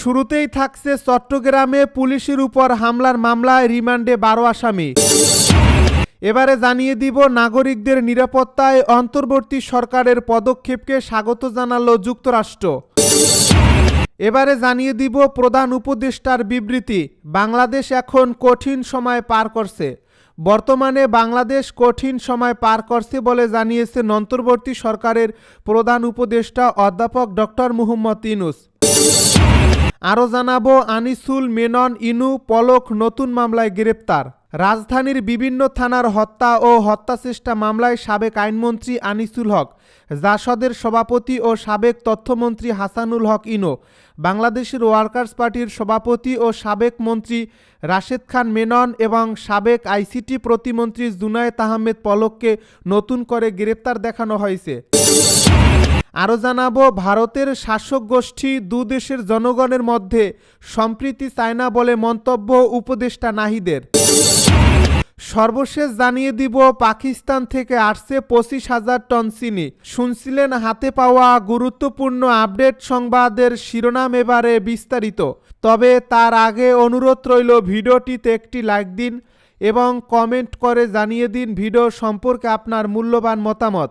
শুরুতেই থাকছে চট্টগ্রামে পুলিশের উপর হামলার মামলায় রিমান্ডে বারো আসামি। এবারে জানিয়ে দিব, নাগরিকদের নিরাপত্তায় অন্তর্বর্তী সরকারের পদক্ষেপকে স্বাগত জানালো যুক্তরাষ্ট্র। এবারে জানিয়ে দিব, প্রধান উপদেষ্টার বিবৃতি, বাংলাদেশ এখন কঠিন সময় পার করছে। বর্তমানে বাংলাদেশ কঠিন সময় পার করছে বলে জানিয়েছেন অন্তর্বর্তী সরকারের প্রধান উপদেষ্টা অধ্যাপক ডক্টর মুহম্মদ ইনুস আরও জানাব, আনিসুল, মেনন, ইনু, পলক নতুন মামলায় গ্রেপ্তার। রাজধানীর বিভিন্ন থানার হত্যা ও হত্যাচেষ্টা মামলায় সাবেক আইনমন্ত্রী আনিসুল হক, জাসদের সভাপতি ও সাবেক তথ্যমন্ত্রী হাসানুল হক ইনো, বাংলাদেশের ওয়ার্কার্স পার্টির সভাপতি ও সাবেক মন্ত্রী রাশেদ খান মেনন এবং সাবেক আইসিটি প্রতিমন্ত্রী জুনায়েত আহমেদ পলককে নতুন করে গ্রেপ্তার দেখানো হয়েছে। আরও জানাব, ভারতের শাসক গোষ্ঠী দু দেশের জনগণের মধ্যে সম্প্রীতি চায় না বলে মন্তব্য উপদেষ্টা নাহিদের। সর্বশেষ জানিয়ে দিব, পাকিস্তান থেকে আসছে পঁচিশ হাজার টন চিনি। শুনছিলেন হাতে পাওয়া গুরুত্বপূর্ণ আপডেট সংবাদের শিরোনাম এবারে বিস্তারিত। তবে তার আগে অনুরোধ রইল, ভিডিওটিতে একটি লাইক দিন এবং কমেন্ট করে জানিয়ে দিন ভিডিও সম্পর্কে আপনার মূল্যবান মতামত।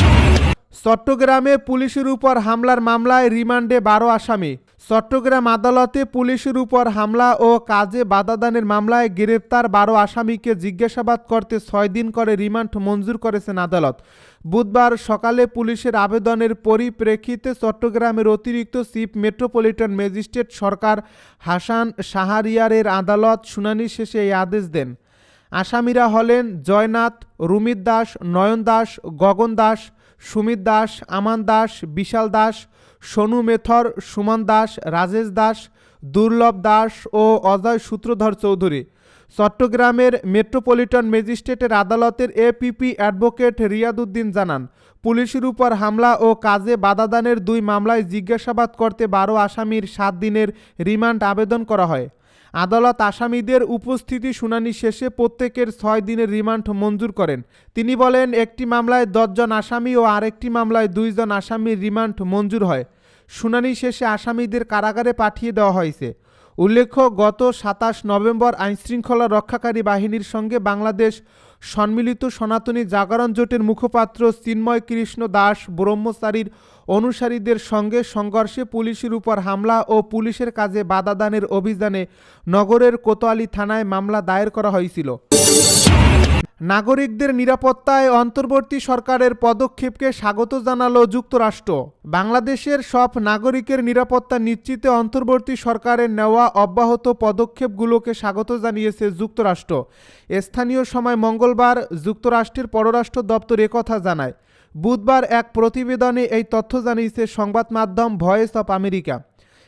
চট্টগ্রামে পুলিশের উপর হামলার মামলায় রিমান্ডে বারো আসামি। চট্টগ্রাম আদালতে পুলিশের উপর হামলা ও কাজে বাধাদানের মামলায় গ্রেপ্তার বারো আসামিকে জিজ্ঞাসাবাদ করতে ছয় দিন করে রিমান্ড মঞ্জুর করেছেন আদালত। বুধবার সকালে পুলিশের আবেদনের পরিপ্রেক্ষিতে চট্টগ্রামের অতিরিক্ত chief metropolitan magistrate Sarkar Hasan সাহারিয়ারের আদালত শুনানি শেষে এই আদেশ দেন। আসামিরা হলেন জয়নাথ, রুমিত দাস, নয়ন দাস, গগন দাস সুমিত দাস, আমান দাস, বিশাল দাস, সোনু মেথর, সুমন দাস, রাজেশ দাস, দুর্লভ দাস ও অজয় সূত্রধর চৌধুরী। চট্টগ্রামের মেট্রোপলিটন ম্যাজিস্ট্রেটের আদালতের এপিপি অ্যাডভোকেট রিয়াদুদ্দিন জানান, পুলিশের উপর হামলা ও কাজে বাধাদানের দুই মামলায় জিজ্ঞাসাবাদ করতে বারো আসামির সাত দিনের রিমান্ড আবেদন করা হয়। আদালত আসামিদের উপস্থিতি শুনানি শেষে প্রত্যেকের ছয় দিনের রিমান্ড মঞ্জুর করেন। তিনি বলেন, একটি মামলায় দশজন আসামি ও আরেকটি মামলায় দুইজন আসামির রিমান্ড মঞ্জুর হয়। শুনানি শেষে আসামিদের কারাগারে পাঠিয়ে দেওয়া হয়েছে। উল্লেখ্য, গত সাতাশ নভেম্বর আইনশৃঙ্খলা রক্ষাকারী বাহিনীর সঙ্গে বাংলাদেশ সম্মিলিত সনাতনী জাগরণ জোটের মুখপাত্র চিন্ময় কৃষ্ণ দাস ব্রহ্মচারীর অনুসারীদের সঙ্গে সংঘর্ষে পুলিশের উপর হামলা ও পুলিশের কাজে বাধা দানের অভিযানে নগরের কোতোয়ালি থানায় মামলা দায়ের করা হয়েছিল। নাগরিকদের নিরাপত্তায় অন্তর্বর্তী সরকারের পদক্ষেপকে স্বাগত জানালো যুক্তরাষ্ট্র। বাংলাদেশের সব নাগরিকের নিরাপত্তা নিশ্চিতে অন্তর্বর্তী সরকারের নেওয়া অব্যাহত পদক্ষেপগুলোকে স্বাগত জানিয়েছে যুক্তরাষ্ট্র। স্থানীয় সময় মঙ্গলবার যুক্তরাষ্ট্রের পররাষ্ট্র দপ্তর একথা জানায়। বুধবার এক প্রতিবেদনে এই তথ্য জানিয়েছে সংবাদ মাধ্যম ভয়েস অফ আমেরিকা।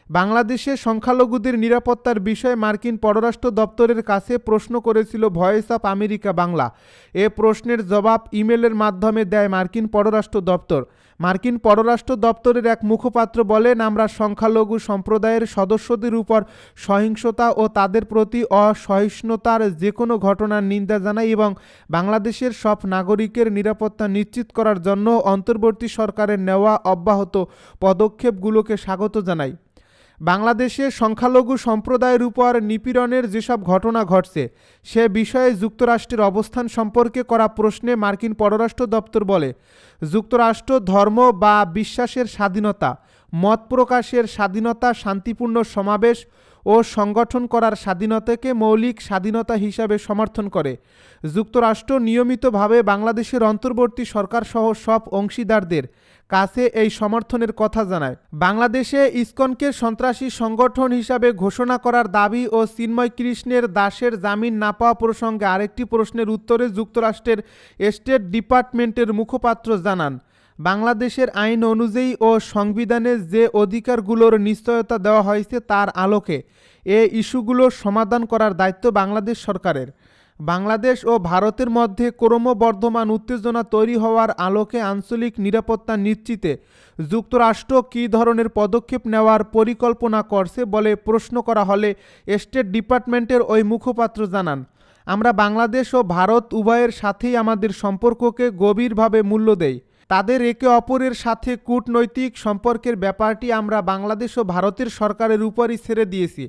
বাংলাদেশে সংখ্যালঘুদের নিরাপত্তার বিষয়ে মার্কিন পররাষ্ট্র দপ্তরের কাছে প্রশ্ন করেছিল ভয়েস অফ আমেরিকা বাংলা। এ প্রশ্নের জবাব ইমেলের মাধ্যমে দেয় মার্কিন পররাষ্ট্র দপ্তর। মার্কিন পররাষ্ট্র দপ্তরের এক মুখপাত্র বলেন, আমরা সংখ্যালঘু সম্প্রদায়ের সদস্যদের উপর সহিংসতা ও তাদের প্রতি অসহিষ্ণুতার যে কোনো ঘটনার নিন্দা জানাই এবং বাংলাদেশের সব নাগরিকের নিরাপত্তা নিশ্চিত করার জন্য অন্তর্বর্তী সরকারের নেওয়া অব্যাহত পদক্ষেপগুলোকে স্বাগত জানাই। বাংলাদেশে সংখ্যালঘু সম্প্রদায়ের উপর নিপীড়নের যেসব ঘটনা ঘটছে, সে বিষয়ে যুক্তরাষ্ট্রের অবস্থান সম্পর্কে করা প্রশ্নে মার্কিন পররাষ্ট্র দপ্তর বলে, যুক্তরাষ্ট্র ধর্ম বা বিশ্বাসের স্বাধীনতা, মত প্রকাশের স্বাধীনতা শান্তিপূর্ণ সমাবেশ ও সংগঠন করার স্বাধীনতাকে মৌলিক স্বাধীনতা হিসাবে সমর্থন করে। যুক্তরাষ্ট্র নিয়মিতভাবে বাংলাদেশের অন্তর্বর্তী সরকারসহ সব অংশীদারদের কাছে এই সমর্থনের কথা জানায়। বাংলাদেশে ইসকনকে সন্ত্রাসী সংগঠন হিসাবে ঘোষণা করার দাবি ও চিন্ময় কৃষ্ণের দাসের জামিন না পাওয়া প্রসঙ্গে আরেকটি প্রশ্নের উত্তরে যুক্তরাষ্ট্রের স্টেট ডিপার্টমেন্টের মুখপাত্র জানান। বাংলাদেশের আইন অনুযায়ী ও সংবিধানের যে অধিকারগুলোর নিশ্চয়তা দেওয়া হয়েছে তার আলোকে এ ইস্যুগুলোর সমাধান করার দায়িত্ব বাংলাদেশ সরকারের। বাংলাদেশ ও ভারতের মধ্যে ক্রমবর্ধমান উত্তেজনা তৈরি হওয়ার আলোকে আঞ্চলিক নিরাপত্তা নিশ্চিতে যুক্তরাষ্ট্র কী ধরনের পদক্ষেপ নেওয়ার পরিকল্পনা করছে বলে প্রশ্ন করা হলে স্টেট ডিপার্টমেন্টের ওই মুখপাত্র জানান, আমরা বাংলাদেশ ও ভারত উভয়ের সাথেই আমাদের সম্পর্ককে গভীরভাবে মূল্য দেই। তাদের একে অপরের সাথে কূটনৈতিক সম্পর্কের ব্যাপারটি আমরা বাংলাদেশ ও ভারতের সরকারের উপরই ছেড়ে দিয়েছি।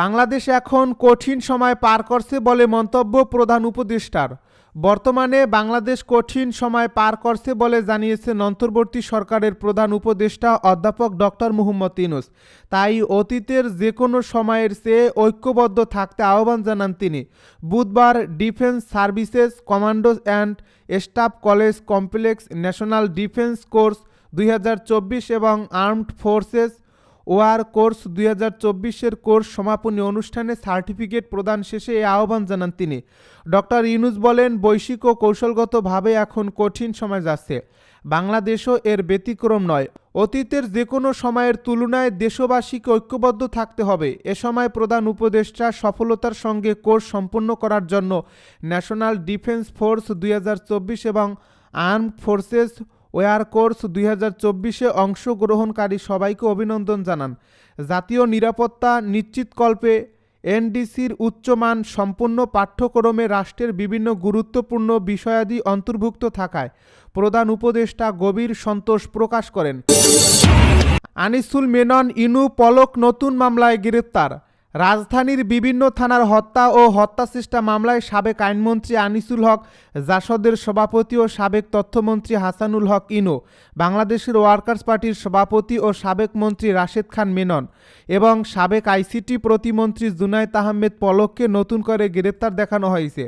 বাংলাদেশ এখন কঠিন সময় পার করছে বলে মন্তব্য প্রধান উপদেষ্টার। বর্তমানে বাংলাদেশ কঠিন সময় পার করছে বলে জানিয়েছেন অন্তর্বর্তী সরকারের প্রধান উপদেষ্টা অধ্যাপক ডক্টর মুহম্মদ ইনুস তাই অতীতের যে কোনো সময়ের চেয়ে ঐক্যবদ্ধ থাকতে আহ্বান জানান তিনি। বুধবার Defence Services Commandos and Staff College Complex National Defence Course দুই হাজার চব্বিশ এবং আর্মড ফোর্সেস ওয়ার কোর্স দুই হাজার চব্বিশের কোর্স সমাপনী অনুষ্ঠানে সার্টিফিকেট প্রদান শেষে এ আহ্বান জানান তিনি। ডক্টর ইউনুস বলেন, বৈশ্বিক ও কৌশলগতভাবে এখন কঠিন সময় যাচ্ছে। বাংলাদেশও এর ব্যতিক্রম নয়। অতীতের যে কোনো সময়ের তুলনায় দেশবাসীকে ঐক্যবদ্ধ থাকতে হবে। এ সময় প্রধান উপদেষ্টা সফলতার সঙ্গে কোর্স সম্পন্ন করার জন্য ন্যাশনাল ডিফেন্স ফোর্স দুই হাজার চব্বিশ এবং আর্মড ফোর্সেস ওয়ার কোর্স দুই হাজার চব্বিশে অংশগ্রহণকারী সবাইকে অভিনন্দন জানান। জাতীয় নিরাপত্তা নিশ্চিতকল্পে এনডিসির উচ্চমান সম্পূর্ণ পাঠ্যক্রমে রাষ্ট্রের বিভিন্ন গুরুত্বপূর্ণ বিষয়াদি অন্তর্ভুক্ত থাকায় প্রধান উপদেষ্টা গভীর সন্তোষ প্রকাশ করেন। আনিসুল মেনন ইনু পলক নতুন মামলায় গ্রেপ্তার। রাজধানীর বিভিন্ন থানার হত্যা ও হত্যাচেষ্টা মামলায় সাবেক আইনমন্ত্রী আনিসুল হক, জাসদের সভাপতি ও সাবেক তথ্যমন্ত্রী হাসানুল হক ইনো, বাংলাদেশের ওয়ার্কার্স পার্টির সভাপতি ও সাবেক মন্ত্রী রাশেদ খান মেনন এবং সাবেক আইসিটি প্রতিমন্ত্রী জুনায়েদ আহমেদ পলককে নতুন করে গ্রেপ্তার দেখানো হয়েছে।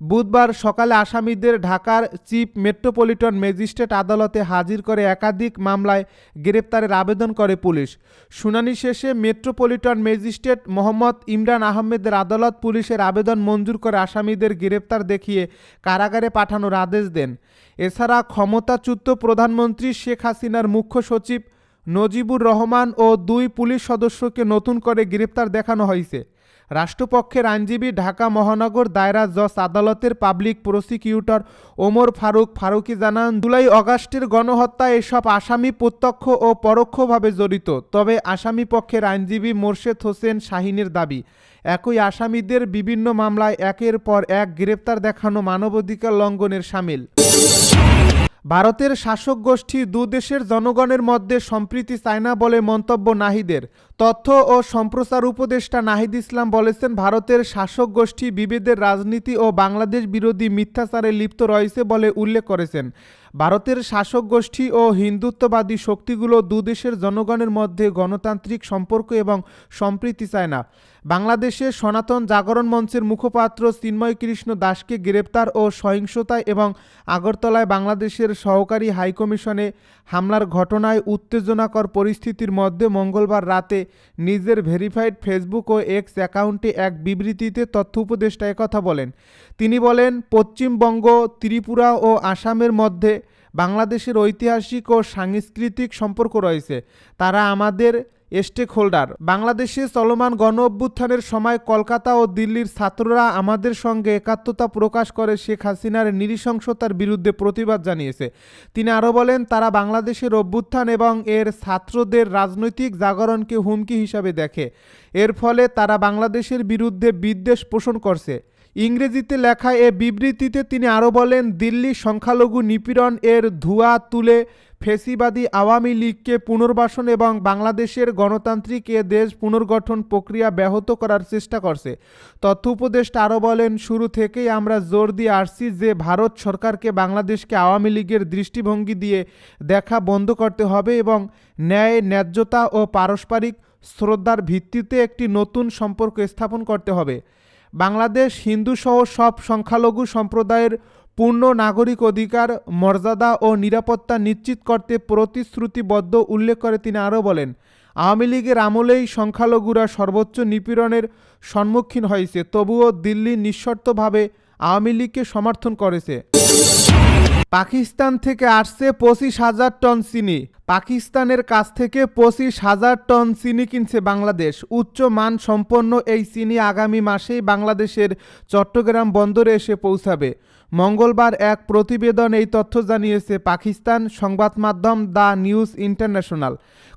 বুধবার সকালে আসামিদের ঢাকার চিফ মেট্রোপলিটন ম্যাজিস্ট্রেট আদালতে হাজির করে একাধিক মামলায় গ্রেপ্তারের আবেদন করে পুলিশ। শুনানি শেষে মেট্রোপলিটন ম্যাজিস্ট্রেট মোহাম্মদ ইমরান আহমেদের আদালত পুলিশের আবেদন মঞ্জুর করে আসামিদের গ্রেপ্তার দেখিয়ে কারাগারে পাঠানোর আদেশ দেন। এছাড়া ক্ষমতাচ্যুত প্রধানমন্ত্রী শেখ হাসিনার মুখ্য সচিব নজিবুর রহমান ও দুই পুলিশ সদস্যকে নতুন করে গ্রেপ্তার দেখানো হয়েছে। রাষ্ট্রপক্ষের আইনজীবী ঢাকা মহানগর দায়রা জজ আদালতের পাবলিক প্রসিকিউটর ওমর ফারুক ফারুকি জানান, জুলাই অগাস্টের গণহত্যায় এসব আসামি প্রত্যক্ষ ও পরোক্ষভাবে জড়িত। তবে আসামি পক্ষের আইনজীবী মোর্শেদ হোসেন শাহিনের দাবি, একই আসামিদের বিভিন্ন মামলায় একের পর এক গ্রেপ্তার দেখানো মানবাধিকার লঙ্ঘনের সামিল। ভারতের শাসক গোষ্ঠী দু দেশের জনগণের মধ্যে সম্প্রীতি চায় না বলে মন্তব্য নাহিদের। তথ্য ও সম্প্রচার উপদেষ্টা নাহিদ ইসলাম বলেছেন, ভারতের শাসক গোষ্ঠী বিভেদের রাজনীতি ও বাংলাদেশ বিরোধী মিথ্যাচারে লিপ্ত রয়েছে বলে উল্লেখ করেছেন। ভারতের শাসক গোষ্ঠী ও হিন্দুত্ববাদী শক্তিগুলো দুদেশের জনগণের মধ্যে গণতান্ত্রিক সম্পর্ক এবং সম্প্রীতি চায় না। বাংলাদেশে সনাতন জাগরণ মঞ্চের মুখপাত্র চিন্ময় কৃষ্ণ দাসকে গ্রেপ্তার ও সহিংসতায় এবং আগরতলায় বাংলাদেশের সহকারী হাইকমিশনে হামলার ঘটনায় উত্তেজনাকর পরিস্থিতির মধ্যে মঙ্গলবার রাতে নিজের ভেরিফাইড ফেসবুক ও এক্স অ্যাকাউন্টে এক বিবৃতিতে তথ্য উপদেষ্টা কথা বলেন। তিনি বলেন, পশ্চিমবঙ্গ, ত্রিপুরা ও আসামের মধ্যে বাংলাদেশের ঐতিহাসিক ও সাংস্কৃতিক সম্পর্ক রয়েছে। তারা আমাদের স্টেক হোল্ডার বাংলাদেশে চলমান গণ অভ্যুত্থানের সময় কলকাতা ও দিল্লির ছাত্ররা আমাদের সঙ্গে একাত্মতা প্রকাশ করে শেখ হাসিনার নৃশংসতার বিরুদ্ধে প্রতিবাদ জানিয়েছে। তিনি আরও বলেন, তারা বাংলাদেশের অভ্যুত্থান এবং এর ছাত্রদের রাজনৈতিক জাগরণকে হুমকি হিসাবে দেখে। এর ফলে তারা বাংলাদেশের বিরুদ্ধে বিদ্বেষ পোষণ করছে। ইংরেজিতে লেখা এ বিবৃতিতে তিনি আরও বলেন, দিল্লি সংখ্যালঘু নিপীড়ন এর ধোঁয়া তুলে ফেসিবাদী আওয়ামী লীগকে পুনর্বাসন এবং বাংলাদেশের গণতান্ত্রিক এ দেশ পুনর্গঠন প্রক্রিয়া ব্যাহত করার চেষ্টা করছে। তথ্য উপদেষ্টা আরও বলেন, শুরু থেকেই আমরা জোর দিয়ে আসছি যে ভারত সরকারকে বাংলাদেশকে আওয়ামী লীগের দৃষ্টিভঙ্গি দিয়ে দেখা বন্ধ করতে হবে এবং ন্যায়, ন্যায্যতা ও পারস্পরিক শ্রদ্ধার ভিত্তিতে একটি নতুন সম্পর্ক স্থাপন করতে হবে। বাংলাদেশ হিন্দুসহ সব সংখ্যালঘু সম্প্রদায়ের পূর্ণ নাগরিক অধিকার, মর্যাদা ও নিরাপত্তা নিশ্চিত করতে প্রতিশ্রুতিবদ্ধ উল্লেখ করে তিনি আরও বলেন, আওয়ামী লীগের আমলেই সংখ্যালঘুরা সর্বোচ্চ নিপীড়নের সম্মুখীন হয়েছে, তবুও দিল্লি নিঃশর্তভাবে আওয়ামী লীগকে সমর্থন করেছে। পাকিস্তান থেকে আসছে পঁচিশ হাজার টন চিনি। পাকিস্তানের কাছ থেকে পঁচিশ হাজার টন চিনি কিনছে বাংলাদেশ। উচ্চ মান সম্পন্ন এই চিনি আগামী মাসেই বাংলাদেশের চট্টগ্রাম বন্দরে এসে পৌঁছাবে। মঙ্গলবার এক প্রতিবেদন এই তথ্য জানিয়েছে পাকিস্তান সংবাদ মাধ্যম দ্য নিউজ ইন্টারন্যাশনাল।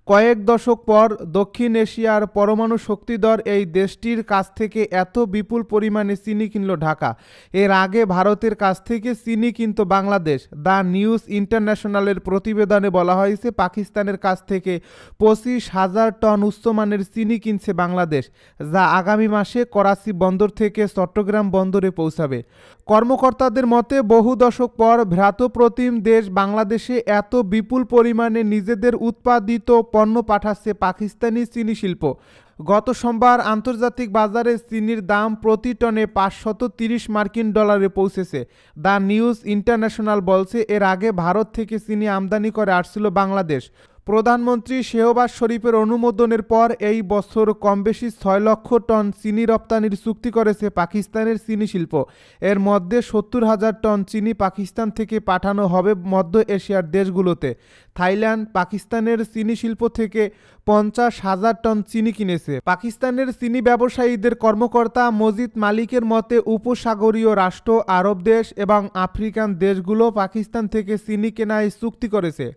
কয়েক দশক পর দক্ষিণ এশিয়ার পরমাণু শক্তিধর এই দেশটির কাছ থেকে এত বিপুল পরিমাণে চিনি কিনল ঢাকা। এর আগে ভারতের কাছ থেকে চিনি কিনত বাংলাদেশ। দ্য নিউজ ইন্টারন্যাশনালের প্রতিবেদনে বলা হয়েছে পাকিস্তানের কাছ থেকে পঁচিশ হাজার টন উচ্চমানের চিনি কিনছে বাংলাদেশ, যা আগামী মাসে করাচি বন্দর থেকে চট্টগ্রাম বন্দরে পৌঁছাবে। কর্মকর্তাদের মতে, বহু দশক পর ভ্রাতপ্রতিম দেশ বাংলাদেশে এত বিপুল পরিমাণে নিজেদের উৎপাদিত পণ্য পাঠাচ্ছে পাকিস্তানি চিনি শিল্প। গত সোমবার আন্তর্জাতিক বাজারে চিনির দাম প্রতি টনে পাঁচশত তিরিশ মার্কিন ডলারে পৌঁছেছে। দ্য নিউজ ইন্টারন্যাশনাল বলছে, এর আগে ভারত থেকে চিনি আমদানি করে আসছিল বাংলাদেশ। প্রধানমন্ত্রী শেহবাজ শরীফের অনুমোদনের পর এই বছর কমবেশি ছয় লক্ষ টন চিনি রপ্তানির চুক্তি করেছে পাকিস্তানের চিনি শিল্প। এর মধ্যে সত্তর হাজার টন চিনি পাকিস্তান থেকে পাঠানো হবে মধ্য এশিয়ার দেশগুলোতে। থাইল্যান্ড পাকিস্তানের চিনি শিল্প থেকে পঞ্চাশ হাজার টন চিনি কিনেছে। পাকিস্তানের চিনি ব্যবসায়ীদের কর্মকর্তা মজিদ মালিকের মতে, উপসাগরীয় রাষ্ট্র, আরব দেশ এবং আফ্রিকান দেশগুলো পাকিস্তান থেকে চিনি কেনায় চুক্তি করেছে।